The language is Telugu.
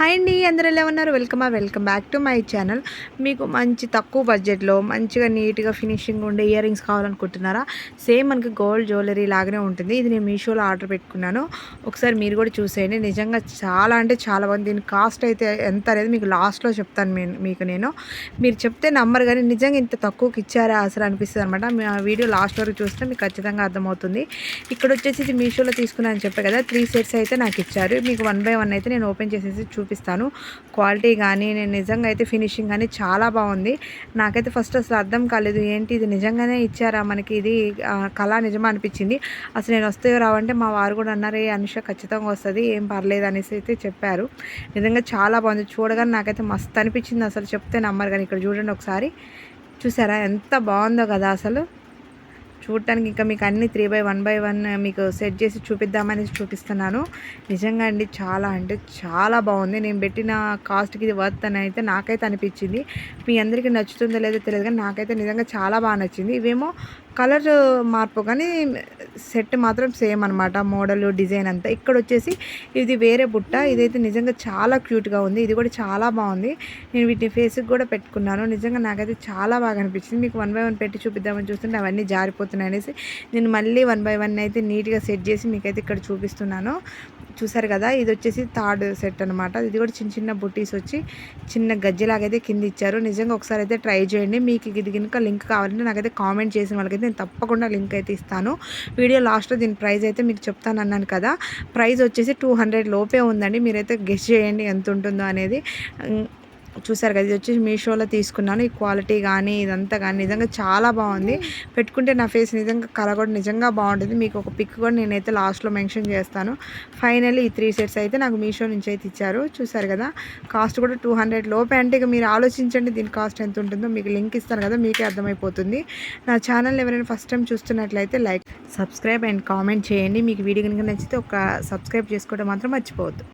హాయ్ అండి అందరూ ఎలా ఉన్నారు? Welcome welcome back to my channel. మీకు మంచి తక్కువ బడ్జెట్లో మంచిగా నీట్గా ఫినిషింగ్ ఉండే ఇయర్ రింగ్స్ కావాలనుకుంటున్నారా? సేమ్ మనకి గోల్డ్ జ్యువెలరీ లాగానే ఉంటుంది. ఇది నేను మీషోలో ఆర్డర్ పెట్టుకున్నాను. ఒకసారి మీరు కూడా చూసేయండి. నిజంగా చాలా అంటే చాలా బాగుంది. దీని కాస్ట్ అయితే ఎంత అనేది మీకు లాస్ట్లో చెప్తాను మీ- మీకు నేను. మీరు చెప్తే నంబర్ కానీ నిజంగా ఇంత తక్కువకి ఇచ్చారా? అసలు అనిపిస్తుంది అనమాట మీ ఆ వీడియో లాస్ట్ వరకు చూస్తే మీకు ఖచ్చితంగా అర్థమవుతుంది. ఇక్కడ వచ్చేసి ఇది మీషోలో తీసుకున్నాను చెప్పే కదా. త్రీ సెట్స్ అయితే నాకు ఇచ్చారు. మీకు వన్ బై వన్ అయితే నేను ఓపెన్ చేసేసి చూ చూపిస్తాను. క్వాలిటీ కానీ నేను నిజంగా అయితే ఫినిషింగ్ కానీ చాలా బాగుంది. నాకైతే ఫస్ట్ అసలు అర్థం కాలేదు ఏంటి ఇది నిజంగానే ఇచ్చారా మనకి ఇది కళ నిజమా అనిపించింది. అసలు నేను వస్తే రావంటే మా వారు కూడా అన్నారు అనుష ఖచ్చితంగా వస్తుంది ఏం పర్లేదు అనేసి అయితే చెప్పారు. నిజంగా చాలా బాగుంది. చూడగానే నాకైతే మస్తు అనిపించింది అసలు చెప్తే నమ్మరు కానీ ఇక్కడ చూడండి ఒకసారి. చూసారా ఎంత బాగుందో కదా అసలు. చూడటానికి ఇంకా మీకు అన్ని three by one by one మీకు సెట్ చేసి చూపిద్దామని చూపిస్తున్నాను. నిజంగా అండి చాలా అంటే చాలా బాగుంది. నేను పెట్టిన కాస్ట్కి ఇది వర్త్ అని అయితే నాకైతే అనిపించింది. మీ అందరికీ నచ్చుతుందో లేదో తెలియదు కానీ నాకైతే నిజంగా చాలా బాగా నచ్చింది. ఇవేమో కలర్ మార్పు కానీ సెట్ మాత్రం సేమ్ అనమాట మోడల్ డిజైన్ అంతా. ఇక్కడ వచ్చేసి ఇది వేరే బుట్ట. ఇదైతే నిజంగా చాలా క్యూట్గా ఉంది. ఇది కూడా చాలా బాగుంది. నేను వీటిని ఫేస్కి కూడా పెట్టుకున్నాను. నిజంగా నాకైతే చాలా బాగా అనిపించింది. మీకు వన్ బై వన్ పెట్టి చూపిద్దామని చూస్తుంటే అవన్నీ జారిపోతున్నాయి. అనేసి నేను మళ్ళీ వన్ బై వన్ అయితే నీట్గా సెట్ చేసి మీకైతే ఇక్కడ చూపిస్తున్నాను. చూసారు కదా ఇది వచ్చేసి థర్డ్ సెట్ అనమాట ఇది కూడా చిన్న చిన్న బుట్టీస్ వచ్చి చిన్న గజ్జెలాగైతే కింద ఇచ్చారు. నిజంగా ఒకసారి అయితే ట్రై చేయండి. మీకు ఇది కనుక లింక్ కావాలంటే నాకైతే కామెంట్ చేసిన వాళ్ళకైతే నేను తప్పకుండా లింక్ అయితే ఇస్తాను. వీడియో లాస్ట్లో దీని ప్రైస్ అయితే మీకు చెప్తాను అన్నాను కదా. ప్రైస్ వచ్చేసి టూ హండ్రెడ్ లోపే ఉందండి. మీరైతే గెస్ట్ చేయండి ఎంత ఉంటుందో అనేది. చూసారు కదా ఇది వచ్చేసి మీషోలో తీసుకున్నాను. ఈ క్వాలిటీ కానీ ఇదంతా కానీ నిజంగా చాలా బాగుంది. పెట్టుకుంటే నా ఫేస్ నిజంగా కలర్ కూడా నిజంగా బాగుంటుంది. మీకు ఒక పిక్ కూడా నేనైతే లాస్ట్లో మెన్షన్ చేస్తాను. ఫైనల్లీ ఈ త్రీ సెట్స్ అయితే నాకు మీషో నుంచి అయితే ఇచ్చారు. చూసారు కదా కాస్ట్ కూడా టూ హండ్రెడ్ లోపే. అంటే ఇక మీరు ఆలోచించండి దీని కాస్ట్ ఎంత ఉంటుందో. మీకు లింక్ ఇస్తాను కదా మీకే అర్థమైపోతుంది. నా ఛానల్ ఎవరైనా ఫస్ట్ టైం చూస్తున్నట్లయితే లైక్ సబ్స్క్రైబ్ అండ్ కామెంట్ చేయండి. మీకు వీడియో కనుక నచ్చితే ఒక సబ్స్క్రైబ్ చేసుకోవడం మాత్రం మర్చిపోవద్దు.